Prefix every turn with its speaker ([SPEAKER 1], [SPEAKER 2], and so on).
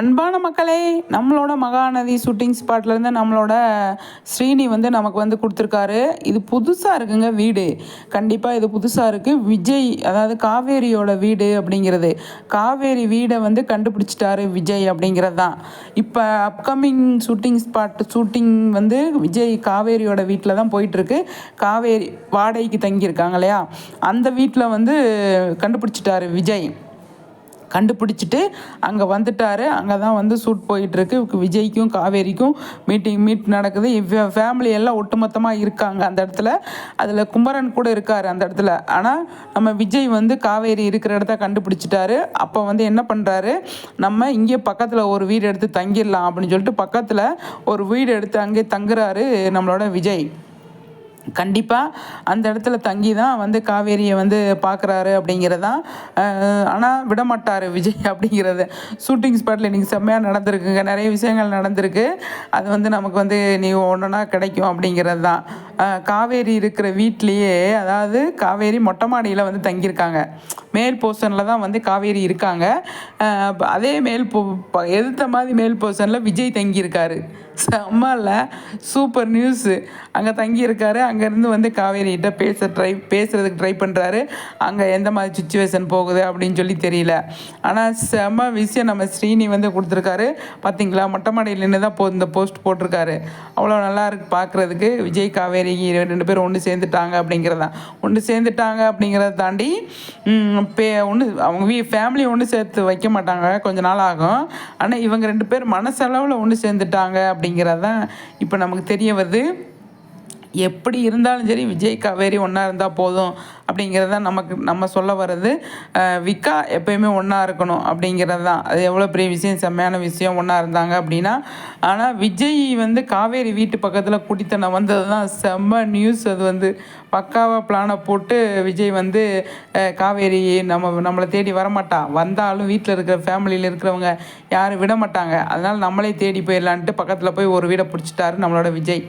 [SPEAKER 1] அன்பான மக்களே நம்மளோட மகாநதி ஷூட்டிங் ஸ்பாட்லேருந்து நம்மளோட ஸ்ரீனி வந்து நமக்கு வந்து கொடுத்துருக்காரு. இது புதுசாக இருக்குங்க வீடு. கண்டிப்பாக இது புதுசாக இருக்குது விஜய் அதாவது காவேரியோட வீடு அப்படிங்கிறது. காவேரி வீடை வந்து கண்டுபிடிச்சிட்டாரு விஜய் அப்படிங்கிறது தான் இப்போ அப்கமிங் ஷூட்டிங் ஸ்பாட் ஷூட்டிங் வந்து விஜய் காவேரியோட வீட்டில் தான் போயிட்டுருக்கு. காவேரி வாடகைக்கு தங்கியிருக்காங்க இல்லையா? அந்த வீட்டில் வந்து கண்டுபிடிச்சிட்டாரு விஜய். கண்டுபிடிச்சிட்டு அங்கே வந்துட்டார். அங்கே தான் வந்து ஷூட் போயிட்டுருக்கு. விஜய்க்கும் காவேரிக்கும் மீட்டிங் மீட் நடக்குது. ஃபேமிலி எல்லாம் ஒட்டுமொத்தமாக இருக்காங்க அந்த இடத்துல. அதில் குமரன் கூட இருக்கார் அந்த இடத்துல. ஆனால் நம்ம விஜய் வந்து காவேரி இருக்கிற இடத்த கண்டுபிடிச்சிட்டாரு. அப்போ வந்து என்ன பண்ணுறாரு நம்ம இங்கே பக்கத்தில் ஒரு வீடு எடுத்து தங்கிடலாம் அப்படின்னு சொல்லிட்டு பக்கத்தில் ஒரு வீடு எடுத்து அங்கே தங்குறாரு நம்மளோட விஜய். கண்டிப்பாக அந்த இடத்துல தங்கி தான் வந்து காவேரியை வந்து பார்க்குறாரு அப்படிங்கிறதான் ஆனால் விடமாட்டார் விஜய் அப்படிங்கிறது. ஷூட்டிங் ஸ்பாட்டில் இன்றைக்கி செம்மையாக நடந்திருக்குங்க. நிறைய விஷயங்கள் நடந்திருக்கு. அது வந்து நமக்கு வந்து நீ ஒன்றுனா கிடைக்கும் அப்படிங்கிறது தான் காவேரி இருக்கிற வீட்லேயே அதாவது காவேரி மொட்டை மாடியில் வந்து தங்கியிருக்காங்க. மேல் போர்ஷனில் தான் வந்து காவேரி இருக்காங்க. அதே மேல் போ ப- எதிர்த்த மாதிரி மேல் போர்ஷனில் விஜய் தங்கியிருக்காரு. செம்ம இல்லை சூப்பர் நியூஸு. அங்கே தங்கியிருக்காரு. அங்கேருந்து வந்து காவேரிகிட்ட பேச ட்ரை பேசுகிறதுக்கு ட்ரை பண்ணுறாரு அங்கே எந்த மாதிரி சுச்சுவேஷன் போகுது அப்படின்னு சொல்லி தெரியல. ஆனால் செம்ம விஷயம் நம்ம ஸ்ரீனி வந்து கொடுத்துருக்காரு. பார்த்தீங்களா மொட்டை மாடியில் நின்று தான் போ இந்த போஸ்ட் போட்டிருக்காரு. அவ்வளோ நல்லா இருக்கு பார்க்குறதுக்கு விஜய் காவேரி ரெண்டு பேரும் ஒன்று சேர்ந்துட்டாங்க அப்படிங்கிறதான். ஒன்று சேர்ந்துட்டாங்க அப்படிங்கிறத தாண்டி பே ஒன்று அவங்க வீ ஃபேமிலி ஒன்று சேர்த்து வைக்க மாட்டாங்க. கொஞ்ச நாள் ஆகும். ஆனால் இவங்க ரெண்டு பேர் மனசளவில் ஒன்று சேர்ந்துட்டாங்க அப்படிங்கிறது தான் இப்போ நமக்கு தெரிய வருது. எப்படி இருந்தாலும் சரி விஜய் காவேரி ஒன்றா இருந்தால் போதும். அப்படிங்கிறது தான் நமக்கு நம்ம சொல்ல வர்றது விக்கா எப்பயுமே ஒன்றா இருக்கணும் அப்படிங்கிறது தான். அது எவ்வளோ பெரிய விஷயம் செம்மையான விஷயம் ஒன்றா இருந்தாங்க அப்படின்னா ஆனால் விஜய் வந்து காவேரி வீட்டு பக்கத்தில் குடித்தனம் வந்தது தான் செம்ம நியூஸ் அது வந்து பக்காவாக பிளானை போட்டு விஜய் வந்து காவேரி நம்ம நம்மளை தேடி வரமாட்டா. வந்தாலும் வீட்டில் இருக்கிற ஃபேமிலியில் இருக்கிறவங்க யாரும் விட மாட்டாங்க அதனால் நம்மளே தேடி போயிடலான்ட்டு பக்கத்தில் போய் ஒரு வீடை பிடிச்சிட்டாரு நம்மளோட விஜய்.